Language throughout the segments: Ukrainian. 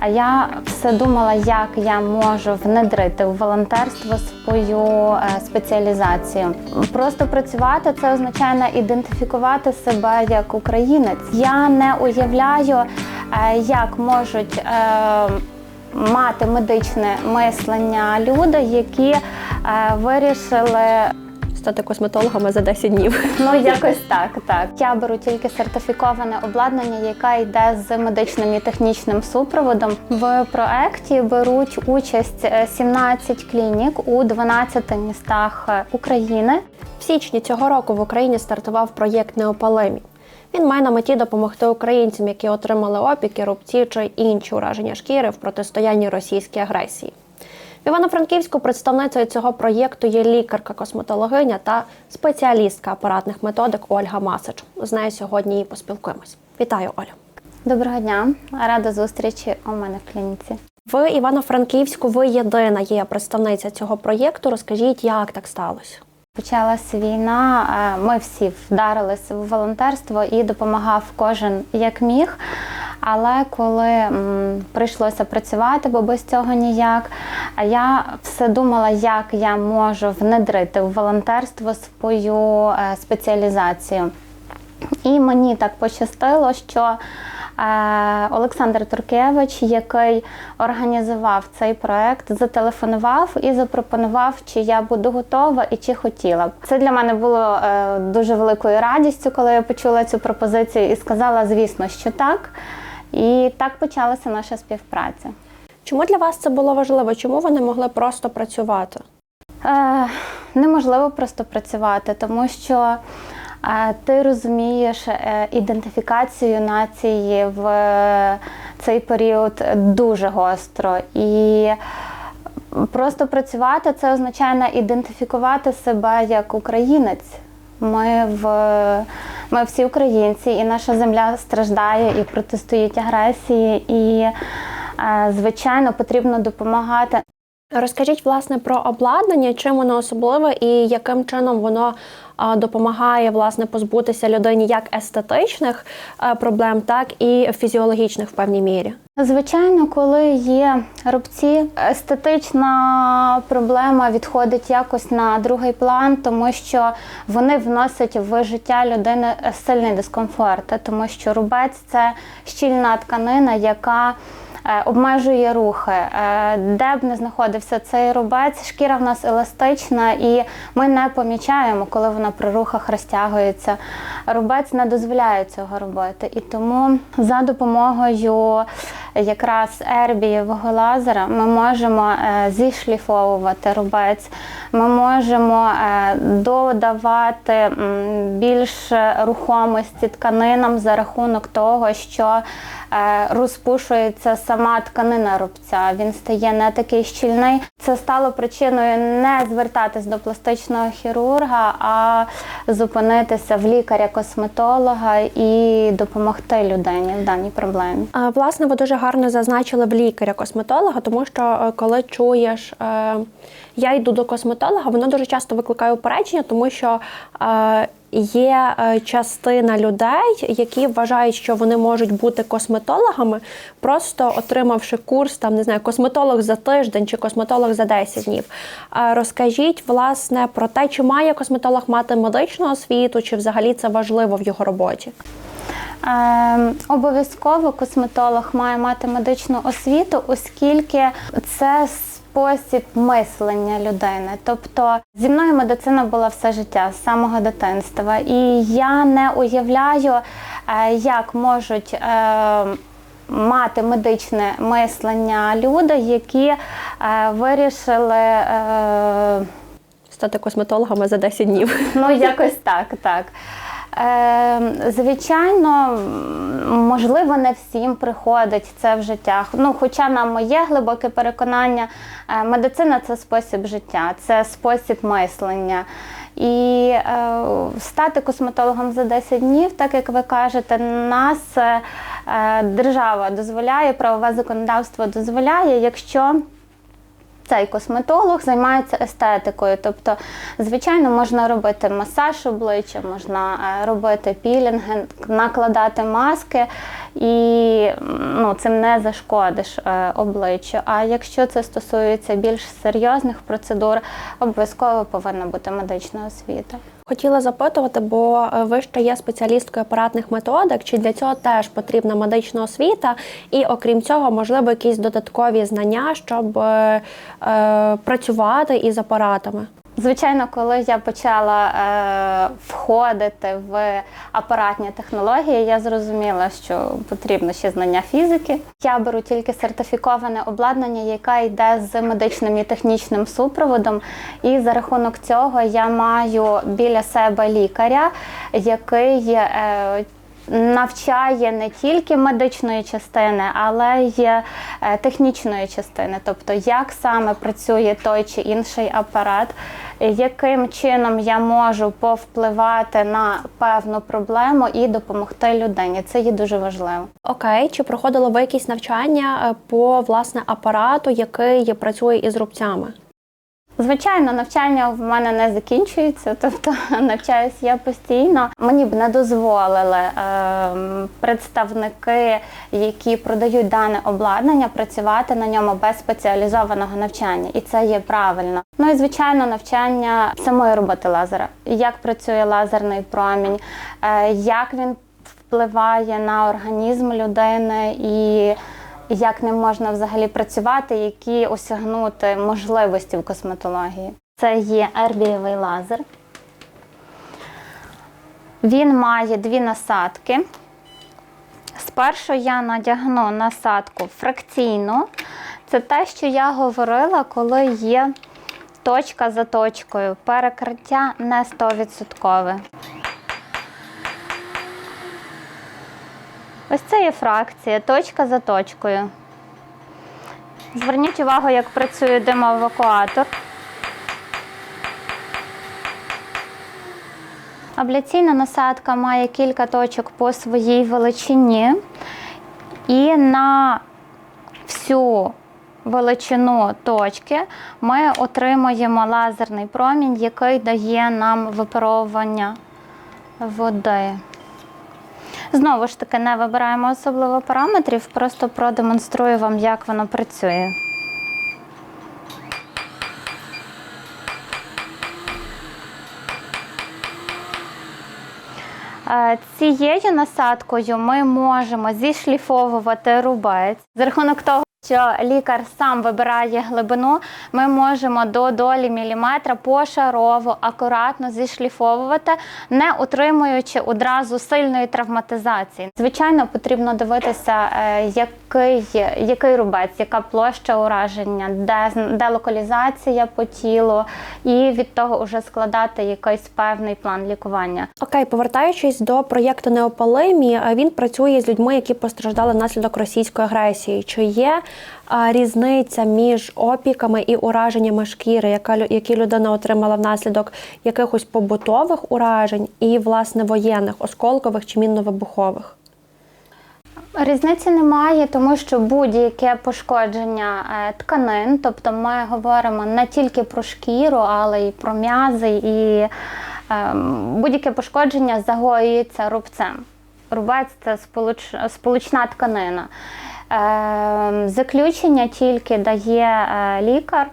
А я все думала, як я можу внедрити в волонтерство свою е, спеціалізацію. Просто працювати це означає ідентифікувати себе як українець. Я не уявляю, е, як можуть. е, Мати медичне мислення люди, які вирішили Стати косметологами за 10 днів. Ну, якось так, так. Я беру тільки сертифіковане обладнання, яке йде з медичним і технічним супроводом. В проекті беруть участь е, 17 клінік у 12 містах е, України. В січні цього року в Україні стартував проєкт Неопалемі. Він має на меті допомогти українцям, які отримали опіки, рубці чи інші ураження шкіри в протистоянні російській агресії. В Івано-Франківську представницею цього проєкту є лікарка-косметологиня та спеціалістка апаратних методик Ольга Масич. З нею сьогодні і поспілкуємось. Вітаю, Олю! Доброго дня, рада зустрічі у мене в клініці. В Івано-Франківську ви єдина є представниця цього проєкту. Розкажіть, як так сталося? Почалася війна, е, ми всі вдарилися в волонтерство і допомагав кожен як міг. Але коли м, прийшлося працювати, бо без цього ніяк, я все думала, як я можу внедрити в волонтерство свою е, спеціалізацію. І мені так пощастило, що е, Олександр Туркевич, який організував цей проект, зателефонував і запропонував, чи я буду готова і чи хотіла б. Це для мене було е, дуже великою радістю, коли я почула цю пропозицію і сказала, звісно, що так. І так почалася наша співпраця. Чому для вас це було важливо? Чому ви не могли просто працювати? Е, неможливо просто працювати, тому що е, ти розумієш е, ідентифікацію нації в е, цей період дуже гостро. І просто працювати це означає ідентифікувати себе як українець. Ми в ми всі українці, і наша земля страждає і протистоїть агресії. І, е, звичайно, потрібно допомагати. Розкажіть власне про обладнання, чим воно особливе і яким чином воно допомагає власне позбутися людині як естетичних е, проблем, так і фізіологічних в певній мірі. Звичайно, коли є рубці, естетична проблема відходить якось на другий план, тому що вони вносять в життя людини сильний дискомфорт, тому що рубець це щільна тканина, яка обмежує рухи. Е, Де б не знаходився цей рубець, шкіра в нас еластична, і ми не помічаємо, коли вона при рухах розтягується. Рубець не дозволяє цього робити. І тому за допомогою якраз ербієвого лазера ми можемо е, зішліфовувати рубець, ми можемо е, додавати більш рухомості тканинам за рахунок того, що е, розпушується сама тканина рубця. Він стає не такий щільний. Це стало причиною не звертатись до пластичного хірурга, а зупинитися в лікаря-косметолога і допомогти людині в даній проблемі. А, Власне, ви дуже гарно зазначили в лікаря-косметолога, тому що е, коли чуєш, е, я йду до косметолога, воно дуже часто викликає упередження, тому що е, є е, частина людей, які вважають, що вони можуть бути косметологами, просто отримавши курс, там не знаю, косметолог за тиждень чи косметолог за 10 днів. Розкажіть власне про те, чи має косметолог мати медичну освіту, чи взагалі це важливо в його роботі. Ем, обов'язково косметолог має мати медичну освіту, оскільки це спосіб мислення людини. Тобто зі мною медицина була все життя з самого дитинства, і я не уявляю, е, як можуть. е, Мати медичне мислення люди, які е, вирішили е, Стати косметологами за 10 днів. Ну, якось так, так. Е, звичайно, можливо, не всім приходить це в життях. Ну, хоча на моє глибоке переконання, е, медицина це спосіб життя, це спосіб мислення. І е, стати косметологом за 10 днів, так як ви кажете, нас е, держава дозволяє, правове законодавство дозволяє, якщо цей косметолог займається естетикою. Тобто, звичайно, можна робити масаж обличчя, можна е, робити пілінги, накладати маски. І ну, цим не зашкодиш е, обличчю. А якщо це стосується більш серйозних процедур, обов'язково повинна бути медична освіта. Хотіла запитувати, бо е, ви ще є спеціалісткою апаратних методик, чи для цього теж потрібна медична освіта, і окрім цього, можливо, якісь додаткові знання, щоб е, е, працювати із апаратами. Звичайно, коли я почала е, входити в апаратні технології, я зрозуміла, що потрібно ще знання фізики. Я беру тільки сертифіковане обладнання, яке йде з медичним і технічним супроводом. І за рахунок цього я маю біля себе лікаря, який е, навчає не тільки медичної частини, але й е, технічної частини, тобто як саме працює той чи інший апарат, яким чином я можу повпливати на певну проблему і допомогти людині. Це є дуже важливо. Окей, чи проходили ви якісь навчання е, по власне апарату, який працює із рубцями? Звичайно, навчання в мене не закінчується, тобто навчаюсь я постійно. Мені б не дозволили ем, представники, які продають дане обладнання, працювати на ньому без спеціалізованого навчання, і це є правильно. Ну і звичайно, навчання самої роботи лазера, як працює лазерний промінь, е, як він впливає на організм людини і як ним можна взагалі працювати, які осягнути можливості в косметології. Це є ербієвий лазер. Він має дві насадки. Спершу я надягну насадку фракційну. Це те, що я говорила, коли є точка за точкою. Перекриття не 100%. Ось це є фракція, точка за точкою. Зверніть увагу, як працює димоевакуатор. Абляційна насадка має кілька точок по своїй величині, і на всю величину точки ми отримуємо лазерний промінь, який дає нам випаровування води. Знову ж таки, не вибираємо особливо параметрів, просто продемонструю вам, як воно працює. Е, Цією насадкою ми можемо зішліфовувати рубець. За рахунок того, що лікар сам вибирає глибину, ми можемо до долі міліметра пошарово, акуратно зішліфовувати, не утримуючи одразу сильної травматизації. Звичайно, потрібно дивитися, е, який, який рубець, яка площа ураження, де, де локалізація по тілу, і від того вже складати якийсь певний план лікування. Окей, повертаючись до проєкту Неопалимі, е, він працює з людьми, які постраждали внаслідок російської агресії. Чи є різниця між опіками і ураженнями шкіри, які людина отримала внаслідок якихось побутових уражень і власне воєнних, осколкових чи мінно-вибухових? Різниці немає, тому що будь-яке пошкодження е, тканин, тобто ми говоримо не тільки про шкіру, але й про м'язи, і ем, будь-яке пошкодження загоюється рубцем. Рубець це сполуч, сполучна тканина. Ем, заключення тільки дає е, лікар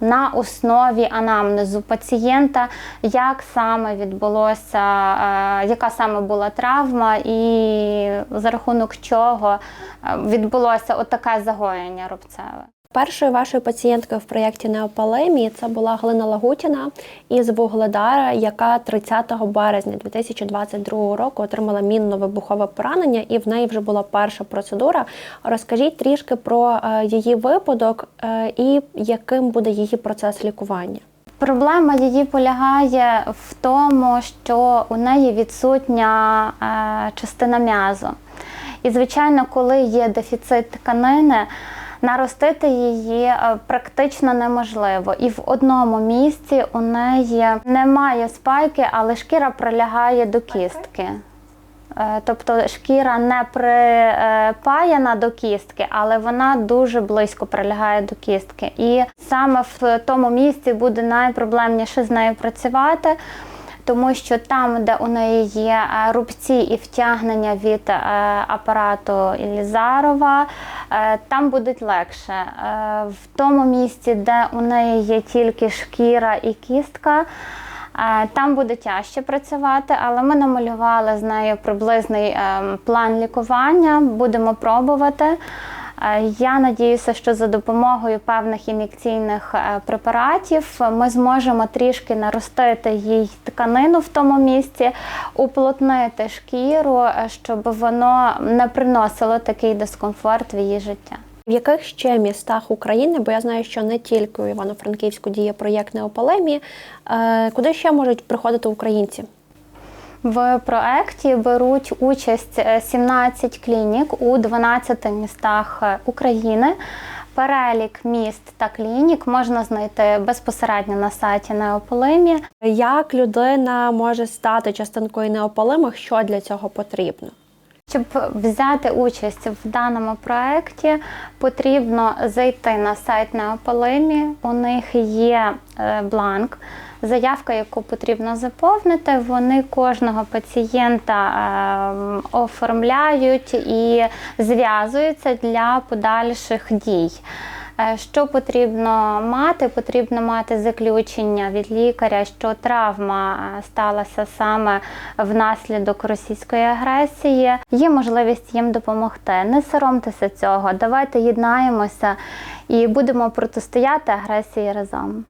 на основі анамнезу пацієнта, як саме відбулося, е, яка саме була травма, і за рахунок чого е, відбулося отаке загоєння рубцеве. Першою вашою пацієнткою в проєкті Неопалемії це була Галина Лагутіна із Вугледара, яка 30 березня 2022 року отримала мінно-вибухове поранення, і в неї вже була перша процедура. Розкажіть трішки про е, її випадок е, і яким буде її процес лікування. Проблема її полягає в тому, що у неї відсутня е, частина м'язу. І, звичайно, коли є дефіцит тканини, наростити її е, практично неможливо. І в одному місці у неї немає спайки, але шкіра прилягає до кістки. Е, Тобто шкіра не припаяна до кістки, але вона дуже близько прилягає до кістки. І саме в тому місці буде найпроблемніше з нею працювати, тому що там, де у неї є е, рубці і втягнення від е, апарату Ілізарова, е, там буде легше. В тому місці, де у неї є тільки шкіра і кістка. Там буде тяжче працювати, але ми намалювали з нею приблизний ем, план лікування. Будемо пробувати. Е, Я надіюся, що за допомогою певних ін'єкційних е, препаратів ми зможемо трішки наростити їй тканину в тому місці, уплотнити шкіру, е, щоб воно не приносило такий дискомфорт в її життя. В яких ще містах України, бо я знаю, що не тільки у Івано-Франківську діє проєкт неополемії, е, куди ще можуть приходити українці? В проекті беруть участь е, 17 клінік у 12 містах е, України. Перелік міст та клінік можна знайти безпосередньо на сайті Неополимі. Як людина може стати частинкою неополимих? Що для цього потрібно? Щоб взяти участь в даному проєкті, потрібно зайти на сайт Неополимі. У них є е, бланк, заявка, яку потрібно заповнити. Вони кожного пацієнта е, оформляють і зв'язуються для подальших дій. Е, Що потрібно мати? Потрібно мати заключення від лікаря, що травма е, сталася саме внаслідок російської агресії. Є можливість їм допомогти. Не соромтеся цього. Давайте єднаємося і будемо протистояти агресії разом.